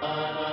Uh-huh.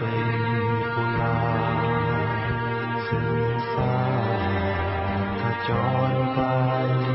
tình của nàng dừng xa thật tròn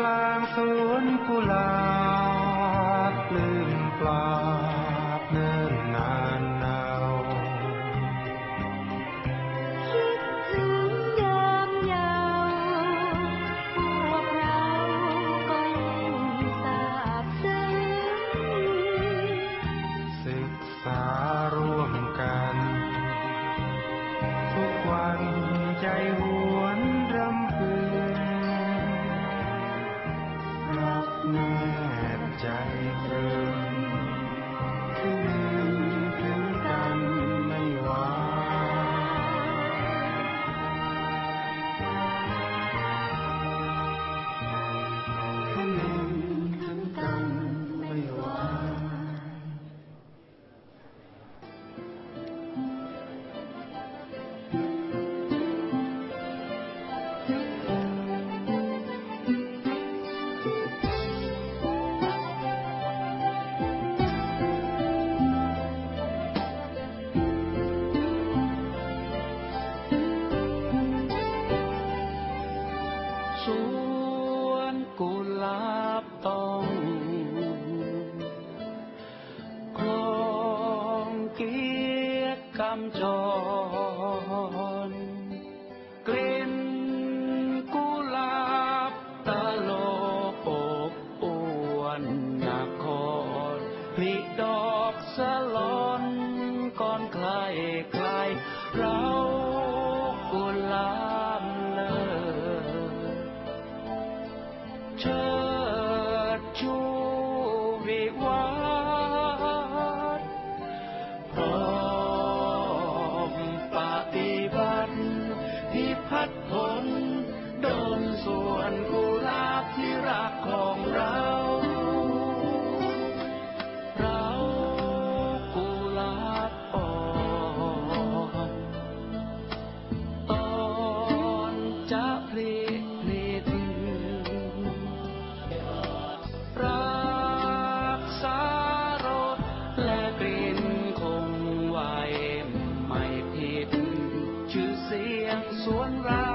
กลางสวนกุหลาบลืมปลา คำจรกลิ่นกุหลาบตะโลปกอ้วนนครผลิดอกสลอนก่อนใครใครเรากุหลาบเลอเชิดชูวิวา ยงสวนเรา